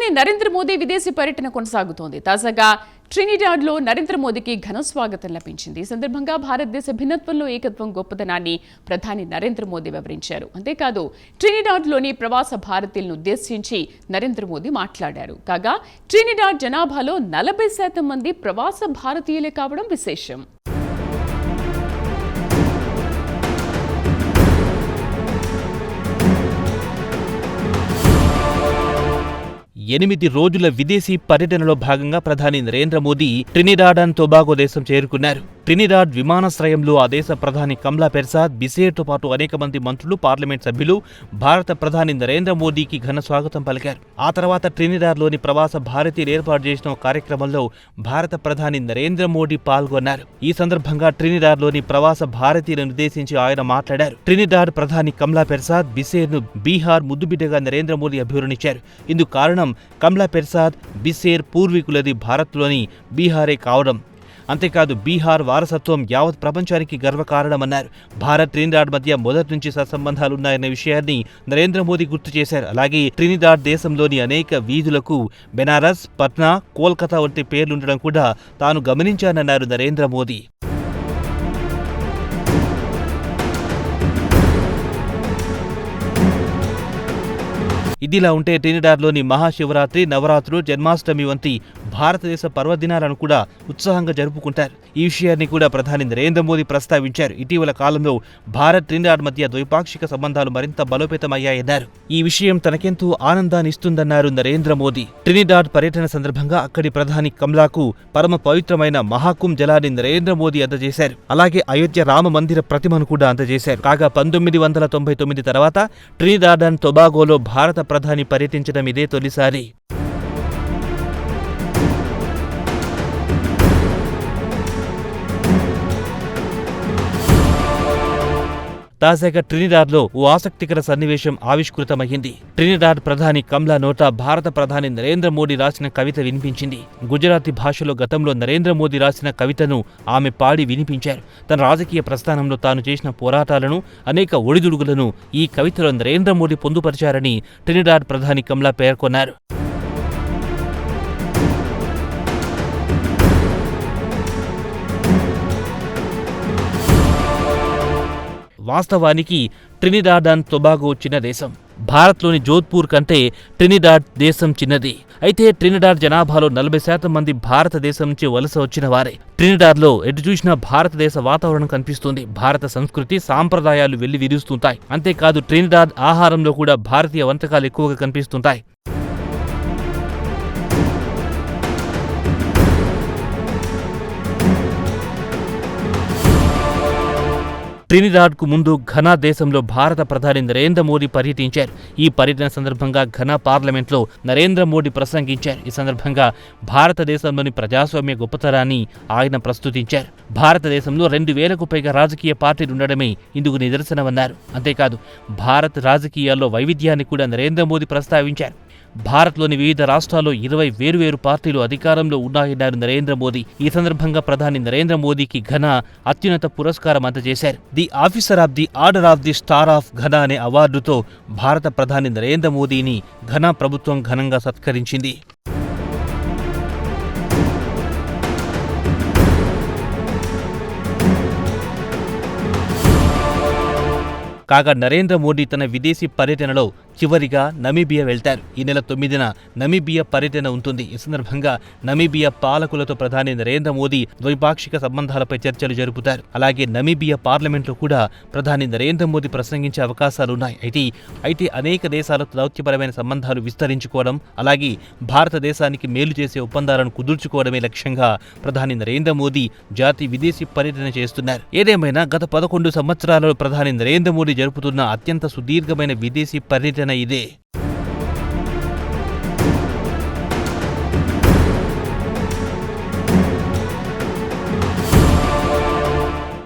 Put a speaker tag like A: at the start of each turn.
A: ప్రధాని నరేంద్ర మోదీ విదేశీ పర్యటన కొనసాగుతోంది. తాజాగా ట్రినిడాడ్లో నరేంద్ర మోదీకి ఘన స్వాగతం లభించింది. ఈ సందర్భంగా భారతదేశ భిన్నత్వంలో ఏకత్వం గొప్పదనాన్ని ప్రధాని నరేంద్ర మోదీ వివరించారు. అంతేకాదు ట్రినిడాడ్లోని ప్రవాస భారతీయులను ఉద్దేశించి నరేంద్ర మోదీ మాట్లాడారు. కాగా ట్రినిడాడ్ జనాభాలో నలభై శాతం మంది ప్రవాస భారతీయులే కావడం విశేషం.
B: ఎనిమిది రోజుల విదేశీ పర్యటనలో భాగంగా ప్రధాని Narendra Modi Trinidad and Tobago దేశం చేరుకున్నారు. ట్రినిడాడ్ విమానాశ్రయంలో ఆ దేశ ప్రధాని కమ్లా పెర్సాద్ బిసేట్తో పాటు అనేక మంది మంత్రులు పార్లమెంట్ సభ్యులు భారత ప్రధాని నరేంద్ర మోదీకి ఘన స్వాగతం పలికారు. ఆ తర్వాత ట్రినిడాడ్లోని ప్రవాస భారతీయులు ఏర్పాటు చేసిన కార్యక్రమంలో భారత ప్రధాని నరేంద్ర మోదీ పాల్గొన్నారు. ఈ సందర్భంగా ట్రినిడాడ్లోని ప్రవాస భారతీయులను ఉద్దేశించి ఆయన మాట్లాడారు. ట్రినిడాడ్ ప్రధాని కమ్లా పెర్సాద్ బిసేర్ను బీహార్ ముద్దుబిడ్డగా నరేంద్ర మోదీ అభివర్ణించారు. ఇందుకు కారణం కమలా పెర్సాద్ బిసేర్ పూర్వీకులది భారత్లోని బీహారే కావడం. అంతేకాదు బీహార్ వారసత్వం యావత్ ప్రపంచానికి గర్వకారణమన్నారు. భారత్ ట్రినిడాడ్ మధ్య మొదటి నుంచి సత్సంబంధాలున్నాయన్న విషయాన్ని నరేంద్ర మోదీ గుర్తు చేశారు. అలాగే ట్రినిడాడ్ దేశంలోని అనేక వీధులకు బెనారస్ పట్నా కోల్కతా వంటి పేర్లుండడం కూడా తాను గమనించానన్నారు నరేంద్ర మోదీ. ఇదిలా ఉంటే ట్రినిడాడ్లోని మహాశివరాత్రి నవరాత్రులు జన్మాష్టమి వంటి భారతదేశ పర్వదినాలను కూడా ఉత్సాహంగా జరుపుకుంటారు. ఈ విషయాన్ని కూడా ప్రధాని నరేంద్ర మోదీ ప్రస్తావించారు. ఇటీవల కాలంలో భారత్ ట్రినిడాడ్ మధ్య ద్వైపాక్షిక సంబంధాలు మరింత బలోపేతమయ్యాయన్నారు. ఈ విషయం తనకెంతో ఆనందాన్ని ఇస్తుందన్నారు నరేంద్ర మోదీ. ట్రినిడాడ్ పర్యటన సందర్భంగా అక్కడి ప్రధాని కమ్లాకు పరమ పవిత్రమైన మహాకుం జలాన్ని నరేంద్ర మోదీ అందజేశారు. అలాగే అయోధ్య రామ మందిర ప్రతిమను కూడా అందజేశారు. కాగా పంతొమ్మిది వందల తొంభై తొమ్మిది తర్వాత ట్రినిడాడ్ అండ్ టొబాగోలో భారత ప్రధాని పర్యటించడం ఇదే తొలిసారి. తాజాగా ట్రినిడాడ్లో ఓ ఆసక్తికర సన్నివేశం ఆవిష్కృతమైంది ట్రినిడాడ్ ప్రధాని కమ్లా నోటా భారత ప్రధాని నరేంద్ర మోడీ రాసిన కవిత వినిపించింది. గుజరాతీ భాషలో గతంలో నరేంద్ర మోదీ రాసిన కవితను ఆమె పాడి వినిపించారు. తన రాజకీయ ప్రస్థానంలో తాను చేసిన పోరాటాలను అనేక ఒడిదుడుగులను ఈ కవితలో నరేంద్ర మోడీ పొందుపరిచారని ట్రినిడాడ్ ప్రధాని కమ్లా పేర్కొన్నారు. వాస్తవానికి ట్రినిడాడ్ అండ్ టొబాగో చిన్న దేశం. భారత్లోని జోధ్పూర్ కంటే ట్రినిడాడ్ దేశం చిన్నది. అయితే ట్రినిడాడ్ జనాభాలో నలభై శాతం మంది భారతదేశం నుంచి వలస వచ్చిన వారే. ట్రినిడాడ్లో ఎటు చూసినా భారతదేశ వాతావరణం కనిపిస్తుంది. భారత సంస్కృతి సాంప్రదాయాలు వెళ్ళి విరుస్తుంటాయి అంతేకాదు ట్రినిడాడ్ ఆహారంలో కూడా భారతీయ వంటకాలు ఎక్కువగా కనిపిస్తుంటాయి. ట్రినిడాడ్కు ముందు ఘనా దేశంలో భారత ప్రధాని నరేంద్ర మోదీ పర్యటించారు. ఈ పర్యటన సందర్భంగా ఘనా పార్లమెంట్లో నరేంద్ర మోదీ ప్రసంగించారు. ఈ సందర్భంగా భారతదేశంలోని ప్రజాస్వామ్య గొప్పతనాన్ని ఆయన ప్రస్తుతించారు. భారతదేశంలో రెండు వేలకు పైగా రాజకీయ పార్టీలు ఉండడమే ఇందుకు నిదర్శనమన్నారు. అంతేకాదు భారత్ రాజకీయాల్లో వైవిధ్యాన్ని కూడా నరేంద్ర మోదీ ప్రస్తావించారు. భారత్లోని వివిధ రాష్ట్రాల్లో ఇరవై వేరువేరు పార్టీలు అధికారంలో ఉన్నాయన్నారు నరేంద్ర మోదీ. ఈ సందర్భంగా ప్రధాని నరేంద్ర మోదీకి ఘన అత్యున్నత పురస్కారం అందజేశారు. The officer of the order of the star of Ghana అనే అవార్డుతో భారత ప్రధాని నరేంద్ర మోదీని ఘన ప్రభుత్వం ఘనంగా సత్కరించింది. కాగా నరేంద్ర మోడీ తన విదేశీ పర్యటనలో చివరిగా నమీబియా వెళ్తారు. ఈ నెల తొమ్మిదిన నమీబియా పర్యటన ఉంటుంది. ఈ సందర్భంగా నమీబియా పాలకులతో ప్రధాని నరేంద్ర మోదీ ద్వైపాక్షిక సంబంధాలపై చర్చలు జరుపుతారు. అలాగే నమీబియా పార్లమెంట్లో కూడా ప్రధాని నరేంద్ర మోదీ ప్రసంగించే అవకాశాలున్నాయి అయితే అయితే అనేక దేశాలతో దౌత్యపరమైన సంబంధాలు విస్తరించుకోవడం అలాగే భారతదేశానికి మేలు చేసే ఒప్పందాలను కుదుర్చుకోవడమే లక్ష్యంగా ప్రధాని నరేంద్ర మోదీ జాతి విదేశీ పర్యటన చేస్తున్నారు. ఏదేమైనా గత పదకొండు సంవత్సరాలలో ప్రధాని నరేంద్ర మోదీ జరుపుతున్న అత్యంత సుదీర్ఘమైన విదేశీ పర్యటన ఇదే